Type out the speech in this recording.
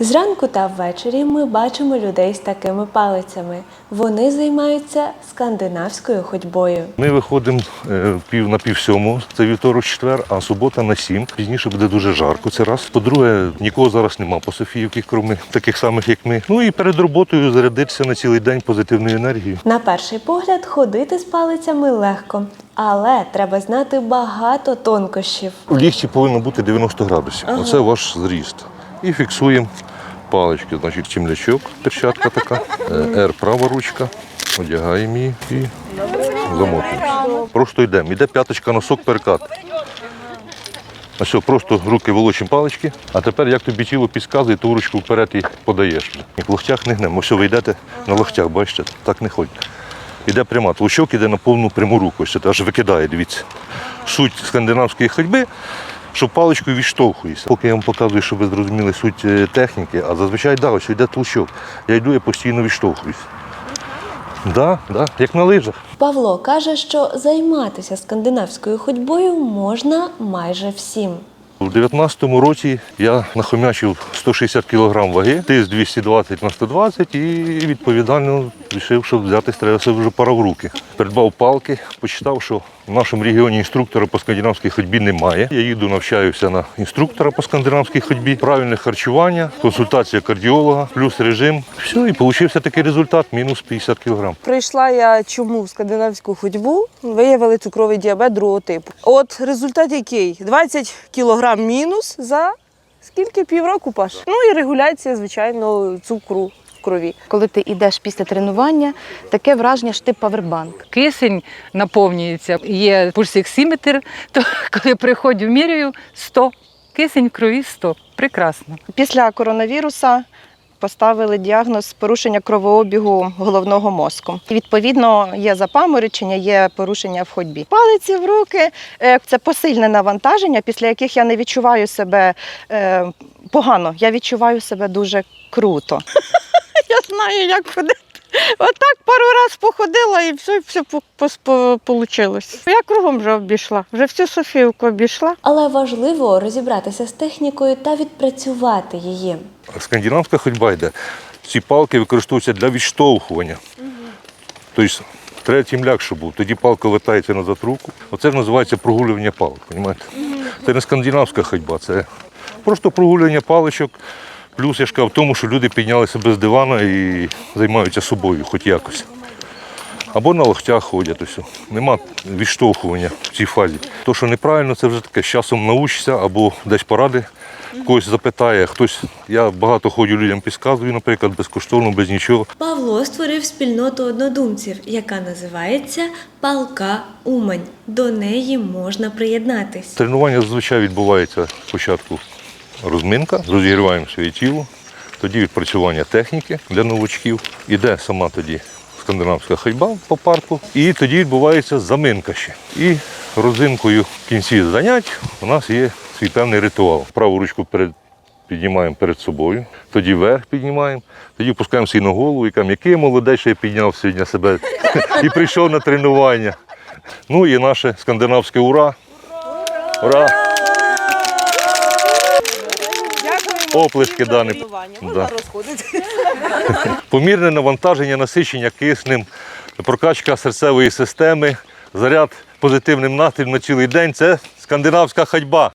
Зранку та ввечері ми бачимо людей з такими палицями. Вони займаються скандинавською ходьбою. Ми виходимо е, пів на пів сьому, це вівторок, четвер, а субота на сім. Пізніше буде дуже жарко. Це раз. По-друге, нікого зараз нема по Софіївці, крім таких самих, як ми. Ну і перед роботою зарядитися на цілий день позитивною енергією. На перший погляд, ходити з палицями легко, але треба знати багато тонкощів. В ліфті повинно бути 90 градусів. Оце ваш зріст. І фіксуємо палички. Значить, чимлячок, перчатка така, е, Р права ручка. Одягаємо її і замотуємо. Просто йдемо. Іде п'яточка, носок, перекат. Все, просто руки волочимо палички, а тепер як тобі тіло підказує, ту ручку вперед і подаєш. І в локтях не гнемо. Ось ви йдете на локтях, бачите, так не ходить. Іде пряма. Тлучок іде на повну пряму руку. Це аж викидає, дивіться. Суть скандинавської ходьби, що паличкою відштовхуєшся. Поки я вам показую, щоб ви зрозуміли суть е, техніки, а зазвичай да, ось йде тлучок. Я йду, я постійно відштовхуюся. Да, да, як на лижах. Павло каже, що займатися скандинавською ходьбою можна майже всім. У 19-му році я нахомячив 160 кг ваги, тиск 220 на 120 і відповідально вирішив, що взятись треба вже пора в руки. Придбав палки, почитав, що в нашому регіоні інструктора по скандинавській ходьбі немає. Я їду, навчаюся на інструктора по скандинавській ходьбі, правильне харчування, консультація кардіолога, плюс режим. Все, і получився такий результат мінус 50 кг. Прийшла я чому в скандинавську ходьбу, виявили цукровий діабет другого типу. От результат який? 20 кілограм мінус за скільки півроку паш. Ну і регуляція, звичайно, цукру крові. Коли ти йдеш після тренування, таке враження, що ти павербанк. кисень наповнюється. Є пульсоксиметр, то коли приходжу, міряю 100. Кисень в крові 100. Прекрасно. Після коронавіруса поставили діагноз порушення кровообігу головного мозку. Відповідно, є запаморочення, є порушення в ходьбі. Палиці в руки е, це посильне навантаження, після яких я не відчуваю себе е, погано. Я відчуваю себе дуже круто. Я знаю, як ходити. Отак пару разів походила і все, все вийшло. Я кругом вже обійшла, вже всю Софіївку обійшла. Але важливо розібратися з технікою та відпрацювати її. Скандинавська ходьба йде. Ці палки використовуються для відштовхування. Тобто треба тімляк, щоб був. Тоді палка вертається назад в руку. Оце називається прогулювання палок. Понімаєте? Це не скандинавська ходьба, це просто прогулювання паличок. Плюс я ж кажу в тому, що люди підняли себе з дивана і займаються собою, хоч якось. Або на локтях ходять. Ось. Нема відштовхування в цій фазі. То, що неправильно, це вже таке з часом научишся або десь поради. Когось запитає, хтось. Я багато ходжу людям підказую, наприклад, безкоштовно, без нічого. Павло створив спільноту однодумців, яка називається Палка Умань. До неї можна приєднатись. Тренування зазвичай відбувається спочатку розминка, розігріваємо своє тіло, тоді відпрацювання техніки для новачків. Іде сама тоді скандинавська ходьба по парку, і тоді відбувається заминка ще. І розинкою в кінці занять у нас є свій певний ритуал. Праву ручку перед піднімаємо перед собою, тоді вверх піднімаємо, тоді опускаємося і на голову, і кажемо, який молодець, що я підняв сьогодні себе і прийшов на тренування. Ну і наше скандинавське ура! ура. Ура! Оплески дані. Да. Помірне навантаження, насичення киснем, прокачка серцевої системи, заряд позитивним настроєм на цілий день це скандинавська ходьба.